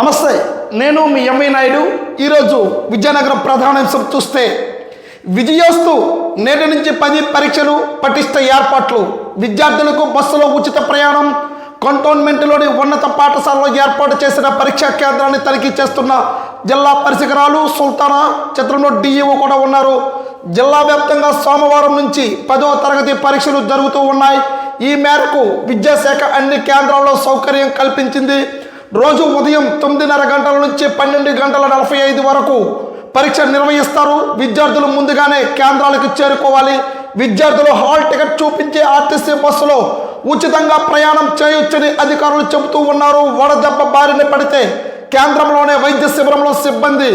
నమస్తే నేను మీ ఎంవి నాయుడు. ఈరోజు విజయనగరం ప్రధానాంశం చూస్తే విజయోస్తు నేటి నుంచి పది పరీక్షలు పటిష్ట ఏర్పాట్లు విద్యార్థులకు బస్సులో ఉచిత ప్రయాణం కంటోన్మెంట్లోని ఉన్నత పాఠశాలలో ఏర్పాటు చేసిన పరీక్షా కేంద్రాన్ని తనిఖీ చేస్తున్న జిల్లా పరిశీకరాలు సుల్తానా చిత్రంలో డిఈఓ కూడా ఉన్నారు. జిల్లా వ్యాప్తంగా సోమవారం నుంచి పదో తరగతి పరీక్షలు జరుగుతూ ఉన్నాయి. ఈ మేరకు విద్యాశాఖ అన్ని కేంద్రాల్లో సౌకర్యం కల్పించింది. రోజు ఉదయం తొమ్మిదిన్నర గంటల నుంచి పన్నెండు గంటల నలభై ఐదు వరకు పరీక్ష నిర్వహిస్తారు. విద్యార్థులు ముందుగానే కేంద్రాలకు చేరుకోవాలి. విద్యార్థులు హాల్ టికెట్ చూపించే ఆర్టీసీ బస్సులో ఉచితంగా ప్రయాణం చేయొచ్చని అధికారులు చెబుతూ ఉన్నారు. వడదెబ్బ బారిన పడితే కేంద్రంలోనే వైద్య శిబిరంలో సిబ్బంది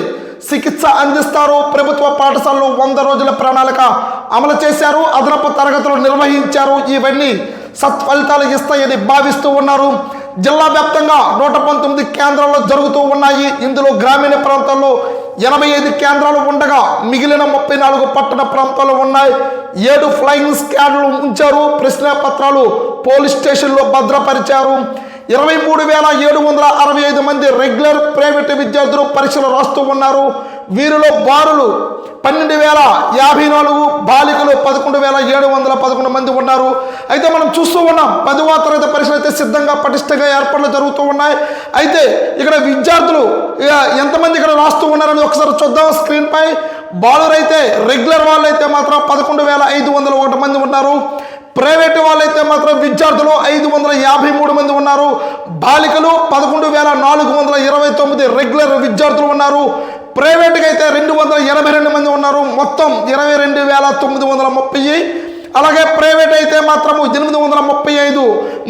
చికిత్స అందిస్తారు. ప్రభుత్వ పాఠశాలలో వంద రోజుల ప్రణాళిక అమలు చేశారు. అదనపు తరగతులు నిర్వహించారు. ఇవన్నీ సత్ఫలితాలు ఇస్తాయని భావిస్తూ ఉన్నారు. జిల్లా వ్యాప్తంగా నూట పంతొమ్మిది కేంద్రాల్లో జరుగుతూ ఉన్నాయి. ఇందులో గ్రామీణ ప్రాంతాల్లో ఎనభై ఐదు కేంద్రాలు ఉండగా మిగిలిన ముప్పై నాలుగు పట్టణ ప్రాంతాలు ఉన్నాయి. ఏడు ఫ్లయింగ్ స్క్వాడ్లు ఉంచారు. ప్రశ్న పత్రాలు పోలీస్ స్టేషన్లో భద్రపరిచారు. ఇరవై మూడు వేల ఏడు వందల అరవై ఐదు మంది రెగ్యులర్ ప్రైవేట్ విద్యార్థులు పరీక్షలు రాస్తూ ఉన్నారు. వీరిలో బారులు పన్నెండు వేల యాభై నాలుగు బాలికలు పదకొండు వేల ఏడు పదకొండు మంది ఉన్నారు. అయితే మనం చూస్తూ ఉన్నాం పదవ తరగతి పరీక్షలు అయితే సిద్ధంగా పటిష్టంగా ఏర్పాట్లు జరుగుతూ ఉన్నాయి. అయితే ఇక్కడ విద్యార్థులు ఎంతమంది ఇక్కడ రాస్తూ ఉన్నారని ఒకసారి చూద్దాం స్క్రీన్ పై. బాలురైతే రెగ్యులర్ వాళ్ళు అయితే మాత్రం పదకొండు వేల ఐదు వందల ఒకటి మంది ఉన్నారు. ప్రైవేటు వాళ్ళైతే మాత్రం విద్యార్థులు ఐదు వందల యాభై మూడు మంది ఉన్నారు. బాలికలు పదకొండు వేల నాలుగు వందల ఇరవై తొమ్మిది రెగ్యులర్ విద్యార్థులు ఉన్నారు. ప్రైవేట్గా అయితే రెండు వందల ఎనభై రెండు మంది ఉన్నారు. మొత్తం ఇరవై రెండు వేల తొమ్మిది వందల ముప్పై అలాగే ప్రైవేట్ అయితే మాత్రము ఎనిమిది వందల ముప్పై ఐదు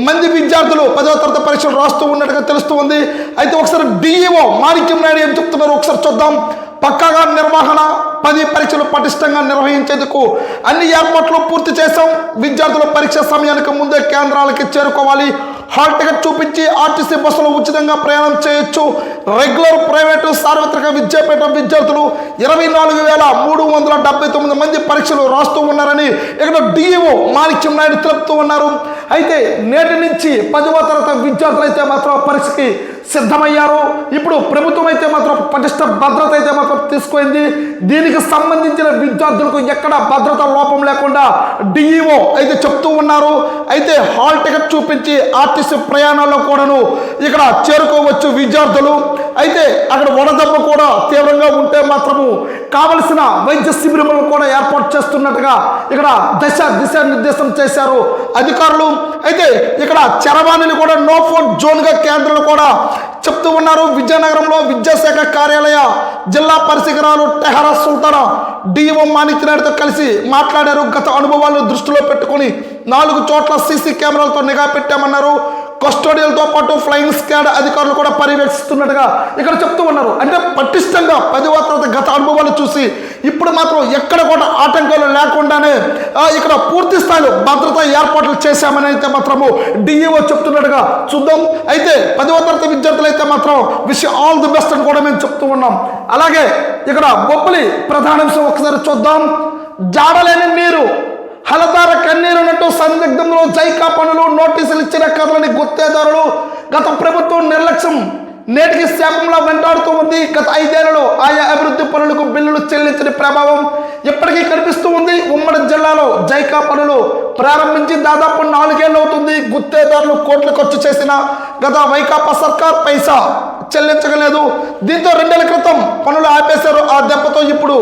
మంది విద్యార్థులు పదవ తరగతి పరీక్షలు రాస్తూ ఉన్నట్టుగా తెలుస్తూ ఉంది. అయితే ఒకసారి డిఈఓ మాణిక్యం నాయుడు ఏం చెప్తున్నారు ఒకసారి చూద్దాం. పక్కాగా నిర్వహణ పది పరీక్షలు పటిష్టంగా నిర్వహించేందుకు అన్ని ఏర్పాట్లు పూర్తి చేశాం. విద్యార్థుల పరీక్ష సమయానికి ముందే కేంద్రాలకి చేరుకోవాలి. హాల్ టికెట్ చూపించి ఆర్టీసీ బస్సులో ఉచితంగా ప్రయాణం చేయొచ్చు. రెగ్యులర్ ప్రైవేటు సార్వత్రిక విద్యాపీఠం విద్యార్థులు ఇరవై నాలుగు వేల మూడు వందల డెబ్బై తొమ్మిది మంది పరీక్షలు రాస్తూ ఉన్నారని ఇక్కడ డిఈఓ మాణిక్యం నాయుడు తెలుపుతూ ఉన్నారు. అయితే నేటి నుంచి పదవ తరగతి విద్యార్థులు అయితే మాత్రం పరీక్షకి సిద్ధమయ్యారు. ఇప్పుడు ప్రభుత్వం అయితే మాత్రం పటిష్ట భద్రత అయితే మాత్రం తీసుకుంది. దీనికి సంబంధించిన విద్యార్థులకు ఎక్కడ భద్రత లోపం లేకుండా డిఈఓ అయితే చెప్తూ ఉన్నారు. అయితే హాల్ టికెట్ చూపించి ఆర్టీసీ ప్రయాణాల్లో కూడాను ఇక్కడ చేరుకోవచ్చు విద్యార్థులు. అయితే అక్కడ వడదెబ్బ కూడా తీవ్రంగా ఉంటే మాత్రము కావలసిన వైద్య శిబిరములను కూడా ఏర్పాటు చేస్తున్నట్టుగా ఇక్కడ దశ దిశానిర్దేశం చేశారు అధికారులు. అయితే ఇక్కడ చరవాణిని కూడా నో ఫోన్ జోన్గా కేంద్రాలు కూడా చెప్తూ ఉన్నారు. విజయనగరంలో విద్యాశాఖ కార్యాలయ జిల్లా పరిశీకరాలు టెహరా సుల్తానా డిఓ మాణిక్యనాయుడుతో కలిసి మాట్లాడారు. గత అనుభవాలను దృష్టిలో పెట్టుకుని నాలుగు చోట్ల సీసీ కెమెరాలతో నిఘా పెట్టామన్నారు. కస్టోడియల్తో పాటు ఫ్లయింగ్ స్క్వాడ్ అధికారులు కూడా పర్యవేక్షిస్తున్నట్టుగా ఇక్కడ చెప్తూ ఉన్నారు. అంటే పటిష్టంగా పదివ తరగతి గత అనుభవాలు చూసి ఇప్పుడు మాత్రం ఎక్కడ కూడా ఆటంకాలు లేకుండానే ఇక్కడ పూర్తి స్థాయిలో భద్రత ఏర్పాట్లు చేశామని అయితే మాత్రము డిఈఓ చెప్తున్నట్టుగా చూద్దాం. అయితే పదివ తరగతి విద్యార్థులు అయితే మాత్రం విష్ ఆల్ ది బెస్ట్ అని కూడా మేము చెప్తూ ఉన్నాం. అలాగే ఇక్కడ బొబ్బలి ప్రధానాంశం ఒకసారి చూద్దాం. జాడలేని నీరు హలతార కన్నీరున్నట్టు సందిగ్ధంలో జైకా పనులు నోటీసులు ఇచ్చిన కథలని గుత్తేదారులు గత ప్రభుత్వం నిర్లక్ష్యం నేటికి శాపంలో వెంటాడుతూ ఉంది. గత ఐదేళ్ళలో ఆయా అభివృద్ధి పనులకు బిల్లులు చెల్లించిన ప్రభావం ఇప్పటికీ కనిపిస్తూ ఉంది. ఉమ్మడి జిల్లాలో జైకా పనులు ప్రారంభించి దాదాపు నాలుగేళ్ళు అవుతుంది. గుత్తేదారులు కోట్లు ఖర్చు చేసిన గత వైకాపా సర్కార్ పైసా చెల్లించగలేదు. దీంతో రెండేళ్ళ క్రితం పనులు ఆపేశారు ఆ దెబ్బతో ఇప్పుడు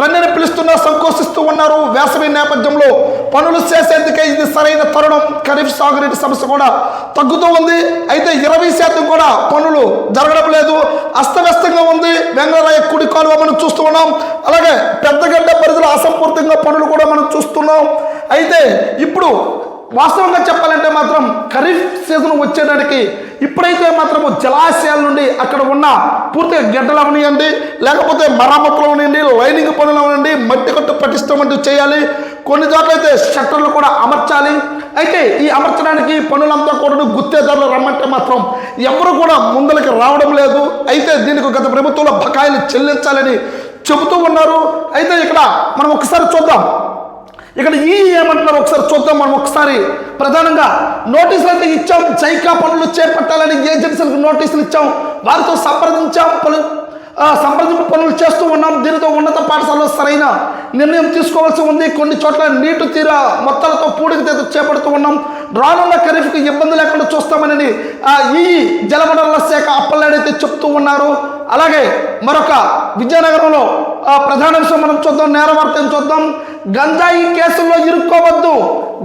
రన్నెని పిలుస్తున్నా సంకోచిస్తూ ఉన్నారు. వేసవి నేపథ్యంలో పనులు చేసేందుకే ఇది సరైన తరుణం. ఖరీఫ్ సాగునీటి సమస్య కూడా తగ్గుతూ ఉంది. అయితే ఇరవై శాతం కూడా పనులు జరగడం లేదు. అస్తవ్యస్తంగా ఉంది. వెంగళరాయ కుడి కాలువ మనం చూస్తూ ఉన్నాం. అలాగే పెద్దగడ్డ పరిధిలో అసంపూర్తిగా పనులు కూడా మనం చూస్తున్నాం. అయితే ఇప్పుడు వాస్తవంగా చెప్పాలంటే మాత్రం ఖరీఫ్ సీజన్ వచ్చేటానికి ఇప్పుడైతే మాత్రం జలాశయాల నుండి అక్కడ ఉన్న పూర్తిగా గడ్డలు అవనియండి లేకపోతే మరమ్మతులు అవనియండి లైనింగ్ పనులు అవనండి మట్టి కట్టు పటిష్టమంటూ చేయాలి కొన్ని చోట్ల అయితే షట్టర్లు కూడా అమర్చాలి. అయితే ఈ అమర్చడానికి పనులంతా కూడా గుత్తేదారులు రమ్మంటే మాత్రం ఎవరు కూడా ముందలకి రావడం లేదు. అయితే దీనికి గత ప్రభుత్వంలో బకాయిలు చెల్లించాలని చెబుతూ ఉన్నారు. అయితే ఇక్కడ మనం ఒకసారి చూద్దాం. ఇక్కడ ఈ ఏమంటున్నారు? ఒకసారి చూద్దాం మనం ఒకసారి. ప్రధానంగా నోటీసులు అయితే ఇచ్చాం. జైకా పనులు చేపట్టాలని ఏజెన్సీలకు నోటీసులు ఇచ్చాం. వారితో సంప్రదించాం పలు సంప్రదింపు పనులు చేస్తూ ఉన్నాం. దీనితో ఉన్నత పాఠశాలలో సరైన నిర్ణయం తీసుకోవాల్సి ఉంది. కొన్ని చోట్ల నీటి తీర మొత్తాలతో పూడికతో చేపడుతూ ఉన్నాం. రానున్న ఖరీఫ్కి ఇబ్బంది లేకుండా చూస్తామని ఈ జలవనరుల శాఖ అప్పలాడైతే చెప్తూ ఉన్నారు. అలాగే మరొక విజయనగరంలో ప్రధాన విషయం మనం చూద్దాం నేరవార్తం చూద్దాం. గంజాయి కేసుల్లో ఇరుక్కోవద్దు.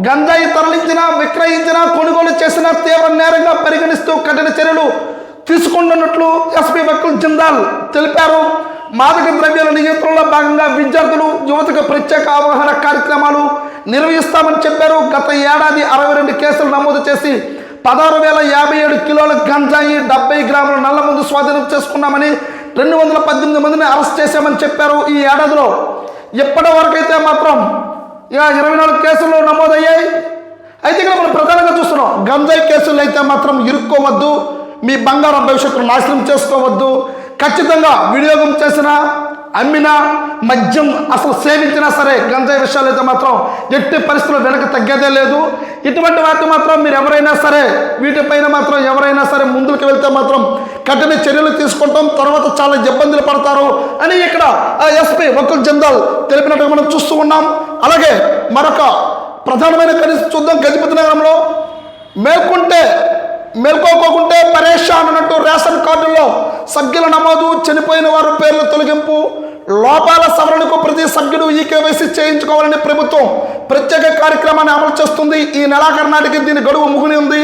గంజాయి తరలించిన విక్రయించిన కొనుగోలు చేసిన తీవ్ర నేరంగా పరిగణిస్తూ కఠిన చర్యలు తీసుకుంటున్నట్లు ఎస్పీ వకుల్ జిందాల్ తెలిపారు. మాదక ద్రవ్యాల నియంత్రణలో భాగంగా విద్యార్థులు యువతకు ప్రత్యేక అవగాహన కార్యక్రమాలు నిర్వహిస్తామని చెప్పారు. గత ఏడాది అరవై రెండు కేసులు నమోదు చేసి పదహారు వేల యాభై ఏడు కిలోల గంజాయి డెబ్బై గ్రాముల నల్ల మందు స్వాధీనం చేసుకున్నామని రెండు వందల పద్దెనిమిది మందిని అరెస్ట్ చేశామని చెప్పారు. ఈ ఏడాదిలో ఎప్పటి వరకైతే మాత్రం ఇక ఇరవై నాలుగు కేసులు నమోదయ్యాయి. అయితే ఇక్కడ మనం ప్రధానంగా చూస్తున్నాం. గంజాయి కేసులు అయితే మాత్రం ఇరుక్కోవద్దు. మీ బంగారం భవిష్యత్తును నాశనం చేసుకోవద్దు. ఖచ్చితంగా వినియోగం చేసిన అమ్మినా మద్యం అసలు సేవించినా సరే గంజాయి విషయాలు అయితే మాత్రం ఎట్టి పరిస్థితులు వెనక తగ్గేదే లేదు. ఇటువంటి వాటి మాత్రం మీరు ఎవరైనా సరే వీటిపైన మాత్రం ఎవరైనా సరే ముందుకు వెళ్తే మాత్రం కఠిన చర్యలు తీసుకుంటాం. తర్వాత చాలా ఇబ్బందులు పడతారు అని ఇక్కడ ఎస్పీ వకుల్ జందాల్ తెలిపినట్టుగా మనం చూస్తూ ఉన్నాం. అలాగే మరొక ప్రధానమైన కనీసం చూద్దాం గజపతి నగరంలో. మేల్కొంటే మేల్కోకోకుంటే పరేషాన్ అన్నట్టు రేషన్ కార్డుల్లో సభ్యుల నమోదు చనిపోయిన వారి పేర్ల తొలగింపు లోపాల సవరణకు ప్రతి సభ్యుడు ఈ కేవైసీ చేయించుకోవాలని ప్రభుత్వం ప్రత్యేక కార్యక్రమాన్ని అమలు చేస్తుంది. ఈ నెలాఖరు నాటికి దీని గడువు ముగిని ఉంది.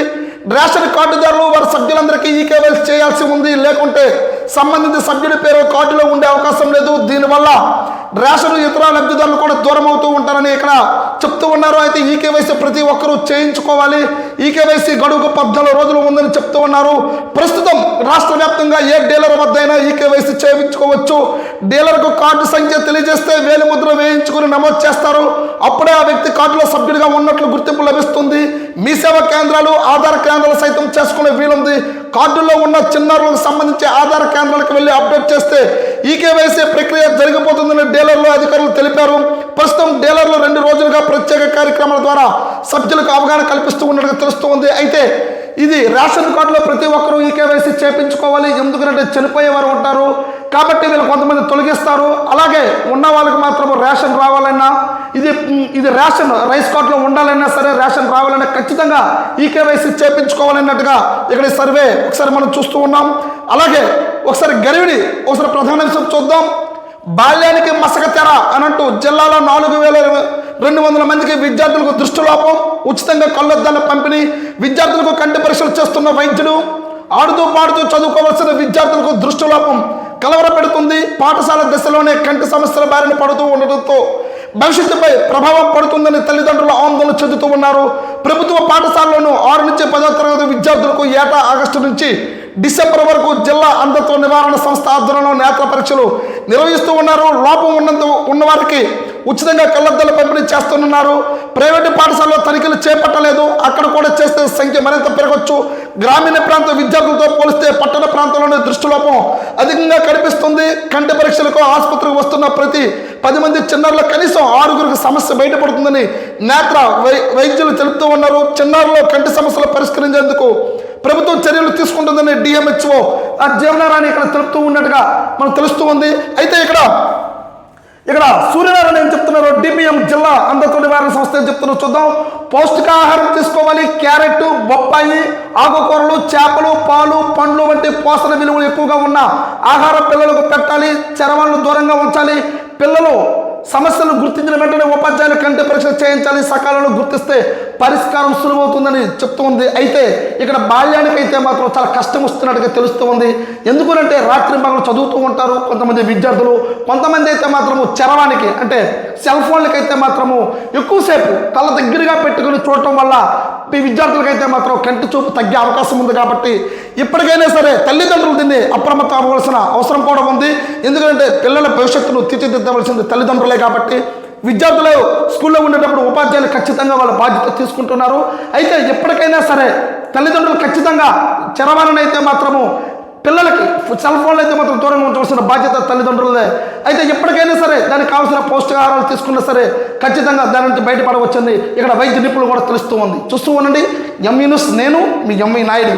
రేషన్ కార్డుదారులు వారి సభ్యులందరికీ ఈ కేవైసీ చేయాల్సి ఉంది. లేకుంటే సంబంధిత సభ్యుడి పేరు కార్డులో ఉండే అవకాశం లేదు. దీనివల్ల రేషన్ ఇతర లబ్ధిదారులు కూడా దూరం అవుతూ ఉంటారని ఇక్కడ చెప్తూ ఉన్నారు. అయితే ఈ కేవైసీ ప్రతి ఒక్కరూ చేయించుకోవాలి. ఈ కేవైసీ గడువుకు పద్నాలుగు రోజులు ఉందని చెప్తూ ఉన్నారు. ప్రస్తుతం రాష్ట్ర వ్యాప్తంగా ఏ డీలర్ వద్ద అయినా ఈ కేవైసీ చేయించుకోవచ్చు. డీలర్కు కార్డు సంఖ్య తెలియజేస్తే వేలి ముద్ర వేయించుకుని నమోదు చేస్తారు. అప్పుడే ఆ వ్యక్తి కార్డులో సభ్యుడిగా ఉన్నట్లు గుర్తింపు లభిస్తుంది. మీ సేవా కేంద్రాలు ఆధార్ కేంద్రాలు సైతం చేసుకునే వీలుంది. కార్డులో ఉన్న చిన్నారులకు సంబంధించి ఆధార్ కేంద్రాలకు వెళ్ళి అప్డేట్ చేస్తే ఈ కేవైసీ ప్రక్రియ జరిగిపోతుందని డీలర్లు అధికారులు తెలిపారు. ప్రస్తుతం డీలర్లు రెండు రోజులుగా ప్రత్యేక కార్యక్రమాల ద్వారా సభ్యులకు అవగాహన కల్పిస్తూ ఉన్నట్టుగా తెలుస్తూ ఉంది అయితే ఇది రేషన్ కార్డులో ప్రతి ఒక్కరూ ఈ కేవైసీ చేపించుకోవాలి. ఎందుకంటే చనిపోయేవారు ఉంటారు. కాబట్టి వీళ్ళు కొంతమంది తొలగిస్తారు. అలాగే ఉన్న వాళ్ళకి మాత్రం రేషన్ రావాలన్నా ఇది ఇది రేషన్ రైస్ కార్డులో ఉండాలన్నా సరే రేషన్ రావాలన్నా ఖచ్చితంగా ఈ కేవైసీ చేపించుకోవాలన్నట్టుగా ఇక్కడ సర్వే ఒకసారి మనం చూస్తూ ఉన్నాం. అలాగే ఒకసారి గరివిడి ఒకసారి ప్రధాన అంశం చూద్దాం. బాల్యానికి మసక తెర అనంటూ జిల్లాలో నాలుగు వేల రెండు వందల మందికి విద్యార్థులకు దృష్టిలోపం ఉచితంగా కళ్ళద్దాల పంపిణీ విద్యార్థులకు కంటి పరీక్షలు చేస్తున్న వైద్యుడు ఆడుతూ పాడుతూ చదువుకోవాల్సిన విద్యార్థులకు దృష్టిలోపం కలవరపెడుతుంది. పాఠశాల దశలోనే కంటి సమస్యల బారిన పడుతూ ఉండడంతో భవిష్యత్తుపై ప్రభావం పడుతుందని తల్లిదండ్రులు ఆందోళన చెందుతూ ఉన్నారు. ప్రభుత్వ పాఠశాలలోనూ ఆరు నుంచి పదో తరగతి విద్యార్థులకు ఏటా ఆగస్టు నుంచి డిసెంబర్ వరకు జిల్లా అంధత్వ నివారణ సంస్థ ఆధ్వర్యంలో నేత్ర పరీక్షలు నిర్వహిస్తూ ఉన్నారు. లోపం ఉన్నందు ఉన్నవారికి ఉచితంగా కళ్ళద్దలు పంపిణీ చేస్తున్నారు. ప్రైవేటు పాఠశాలలో తనిఖీలు చేపట్టలేదు. అక్కడ కూడా చేస్తే సంఖ్య మరింత పెరగవచ్చు గ్రామీణ ప్రాంత విద్యార్థులతో పోలిస్తే పట్టణ ప్రాంతంలోనే దృష్టిలోపం అధికంగా కనిపిస్తుంది. కంటి పరీక్షలకు ఆసుపత్రికి వస్తున్న ప్రతి పది మంది చిన్నారుల కనీసం ఆరుగురికి సమస్య బయటపడుతుందని నేత్ర వై వైద్యులు తెలుపుతూ ఉన్నారు. చిన్నారులో కంటి సమస్యలు పరిష్కరించేందుకు ప్రభుత్వం చర్యలు తీసుకుంటుందని డిఎంహెచ్ఓ ఆ జీవనారాయణ ఇక్కడ తెలుపుతూ ఉన్నట్టుగా మనకు తెలుస్తూ ఉంది. అయితే ఇక్కడ ఇక్కడ సూర్యనారాయణ ఏం చెప్తున్నారు డిపిఎం జిల్లా అంధత్వ నివారణ సంస్థ ఏం చెప్తున్నారు చూద్దాం. పౌష్టికాహారం తీసుకోవాలి క్యారెట్ బొప్పాయి ఆకుకూరలు చేపలు పాలు పండ్లు వంటి పోషణ విలువలు ఎక్కువగా ఉన్న ఆహారం పిల్లలకు పెట్టాలి చరవాళ్ళు దూరంగా ఉంచాలి. పిల్లలు సమస్యలు గుర్తించిన వెంటనే ఉపాధ్యాయులు కంటి పరీక్ష చేయించాలి సకాలంలో గుర్తిస్తే పరిష్కారం సులువవుతుందని చెప్తూ ఉంది. అయితే ఇక్కడ బాల్యానికైతే మాత్రం చాలా కష్టం వస్తున్నట్టుగా తెలుస్తూ ఉంది. ఎందుకంటే రాత్రి మగలు చదువుతూ ఉంటారు కొంతమంది విద్యార్థులు. కొంతమంది అయితే మాత్రము చరవానికి అంటే సెల్ ఫోన్లకి అయితే మాత్రము ఎక్కువసేపు కళ్ళ దగ్గరగా పెట్టుకుని చూడటం వల్ల మీ విద్యార్థులకైతే మాత్రం కంటి చూపు తగ్గే అవకాశం ఉంది కాబట్టి ఇప్పటికైనా సరే తల్లిదండ్రులు దీన్ని అప్రమత్తం అవ్వవలసిన అవసరం కూడా ఉంది. ఎందుకంటే పిల్లల భవిష్యత్తును తీర్చిదిద్దవలసింది తల్లిదండ్రులే కాబట్టి విద్యార్థులు స్కూల్లో ఉండేటప్పుడు ఉపాధ్యాయులు ఖచ్చితంగా వాళ్ళ బాధ్యత తీసుకుంటున్నారు. అయితే ఎప్పటికైనా సరే తల్లిదండ్రులు ఖచ్చితంగా చరవాణిని మాత్రము పిల్లలకి సెల్ ఫోన్లు అయితే మాత్రం దూరంగా ఉంచవలసిన బాధ్యత తల్లిదండ్రులదే. అయితే ఎప్పటికైనా సరే దానికి కావాల్సిన పౌష్టికాహారాలు తీసుకున్నా సరే ఖచ్చితంగా దాని నుంచి బయటపడవచ్చింది ఇక్కడ వైద్య నిపుణులు కూడా తెలుస్తూ ఉంది. చూస్తూ ఉండండి. ఎంఈ న్యూస్ నేను మీ ఎంఈ నాయుడు.